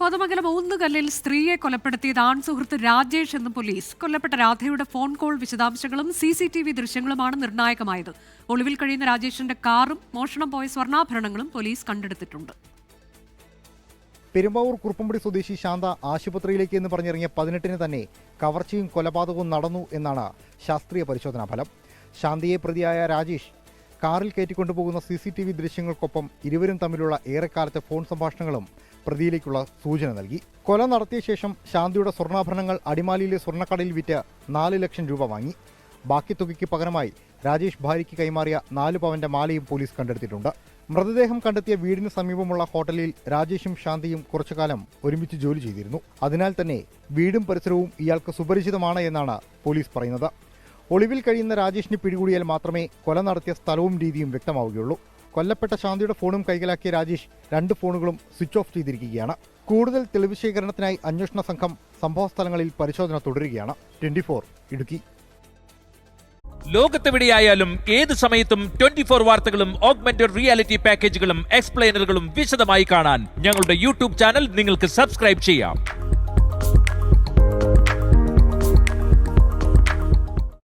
കോതമംഗലം ഊന്നുകല്ലിൽ സ്ത്രീയെ കൊലപ്പെടുത്തിയത് ആൺ സുഹൃത്ത് രാജേഷ് എന്ന് പോലീസ്. കൊല്ലപ്പെട്ട രാധയുടെ ഫോൺ കോൾ വിശദാംശങ്ങളും സി സി ടി വി ദൃശ്യങ്ങളുമാണ് നിർണായകമായത്. ഒളിവിൽ കഴിയുന്ന രാജേഷിന്റെ കാറും മോഷണം പോയ സ്വർണാഭരണങ്ങളും പോലീസ് കണ്ടെടുത്തിട്ടുണ്ട്. പെരുമ്പാവൂർ കുറുപ്പുംപടി സ്വദേശി ശാന്ത ആശുപത്രിയിലേക്ക് എന്ന് പറഞ്ഞിറങ്ങിയ പതിനെട്ടിന് തന്നെ കവർച്ചയും കൊലപാതകവും നടന്നു എന്നാണ് ശാസ്ത്രീയ പരിശോധനാ ഫലം. ശാന്തിയെ പ്രതിയായ രാജേഷ് കാറിൽ കയറ്റിക്കൊണ്ടുപോകുന്ന സി സി ടി വി ദൃശ്യങ്ങൾക്കൊപ്പം ഇരുവരും തമ്മിലുള്ള ഏറെക്കാലത്തെ ഫോൺ സംഭാഷണങ്ങളും പ്രതിയിലേക്കുള്ള സൂചന നൽകി. കൊല നടത്തിയ ശേഷം ശാന്തിയുടെ സ്വർണാഭരണങ്ങൾ അടിമാലിയിലെ സ്വർണക്കടയിൽ വിറ്റ് നാല് ലക്ഷം രൂപ വാങ്ങി. ബാക്കി തുകയ്ക്ക് പകരമായി രാജേഷ് ഭാര്യയ്ക്ക് കൈമാറിയ നാല് പവന്റെ മാലയും പോലീസ് കണ്ടെടുത്തിട്ടുണ്ട്. മൃതദേഹം കണ്ടെത്തിയ വീടിന് സമീപമുള്ള ഹോട്ടലിൽ രാജേഷും ശാന്തിയും കുറച്ചുകാലം ഒരുമിച്ച് ജോലി ചെയ്തിരുന്നു. അതിനാൽ തന്നെ വീടും പരിസരവും ഇയാൾക്ക് സുപരിചിതമാണ് എന്നാണ് പോലീസ് പറയുന്നത്. ഒളിവിൽ കഴിയുന്ന രാജേഷിന് പിടികൂടിയാൽ മാത്രമേ കൊല നടത്തിയ സ്ഥലവും രീതിയും വ്യക്തമാവുകയുള്ളൂ. കൊല്ലപ്പെട്ട ശാന്തിയുടെ ഫോണും കൈക്കലാക്കിയ രാജേഷ് രണ്ട് ഫോണുകളും സ്വിച്ച് ഓഫ് ചെയ്തിരിക്കുകയാണ്. കൂടുതൽ തെളിവ് ശേഖരണത്തിനായി അന്വേഷണ സംഘം സംഭവസ്ഥലങ്ങളിൽ പരിശോധന തുടരുകയാണ്. Twenty four Idukki. ലോകത്തെവിടെയായാലും ഏത് സമയത്തും ട്വന്റി ഫോർ വാർത്തകളും ഓഗ്മെന്റഡ് റിയാലിറ്റി പാക്കേജുകളും എക്സ്പ്ലെയിനറുകളും വിശദമായി കാണാൻ ഞങ്ങളുടെ യൂട്യൂബ് ചാനൽ നിങ്ങൾക്ക് സബ്സ്ക്രൈബ് ചെയ്യാം.